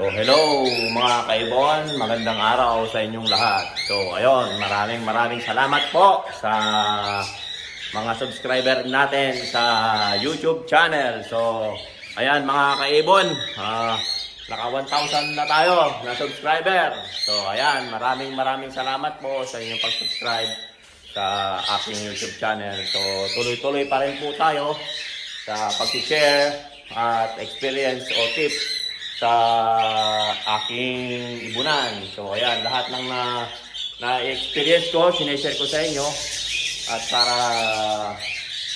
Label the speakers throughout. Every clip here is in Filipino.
Speaker 1: So, hello mga kaibon, magandang araw sa inyong lahat. So, ayun, maraming maraming salamat po sa mga subscriber natin sa YouTube channel. So, ayan mga kaibon, ah, naka 1,000 na tayo na subscriber. So, ayan, maraming maraming salamat po sa inyong pag-subscribe sa aking YouTube channel. So, tuloy-tuloy pa rin po tayo sa pag-share at experience o tips sa aking ibunan. So, ayan, lahat ng na, na-experience ko, sineshare ko sa inyo. At para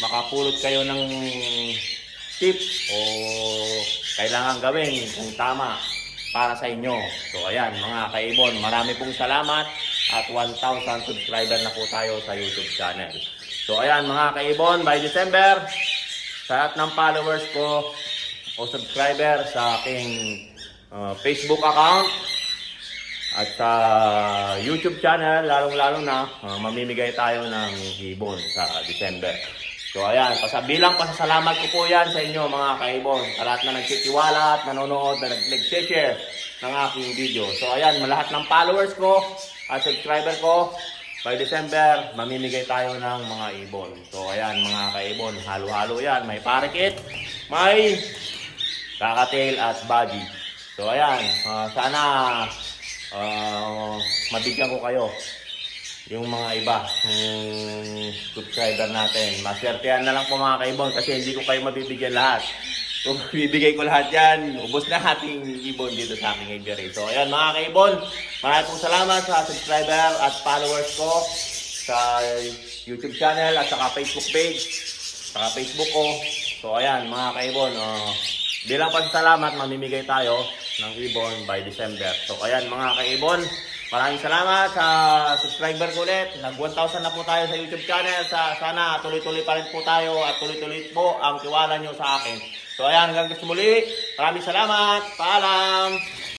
Speaker 1: makapulot kayo ng tips o kailangan gawin kung tama para sa inyo. So, ayan, mga kaibon, marami pong salamat at 1,000 subscriber na po tayo sa YouTube channel. So, ayan, mga kaibon, by December, sa lahat ng followers ko, o subscriber sa aking uh, Facebook account at sa YouTube channel, lalong-lalo na uh, mamimigay tayo ng ibon sa December. So ayan, pasa bilang pasasalamat ko po yan sa inyo mga kaibon, sa lahat na nagtitiwala at nanonood na nag- nag-share ng aking video. So ayan, lahat ng followers ko at subscriber ko, by December, mamimigay tayo ng mga ibon. So ayan mga kaibon, halo-halo yan. May parikit, may kakatail at body. So ayan, ah, sana ah, mabigyan ko kayo yung mga iba, yung subscriber natin. Maswertehan na lang po mga kaibon kasi hindi ko kayo mabibigyan lahat. Kung bibigay ko lahat yan, ubos na ating ibon dito sa aking aviary. So ayan mga kaibon, maraming salamat sa subscriber at followers ko sa YouTube channel at saka Facebook page, saka Facebook ko. So ayan mga kaibon, uh, bilang pasasalamat mamimigay tayo ng ibon by December. So ayan mga kaibon, maraming salamat sa subscriber ko ulit. Nag 1,000 na po tayo sa YouTube channel. Sa, sana tuloy-tuloy pa rin po tayo at tuloy-tuloy po ang tiwala nyo sa akin. So ayan, hanggang gusto muli. Maraming salamat. Paalam.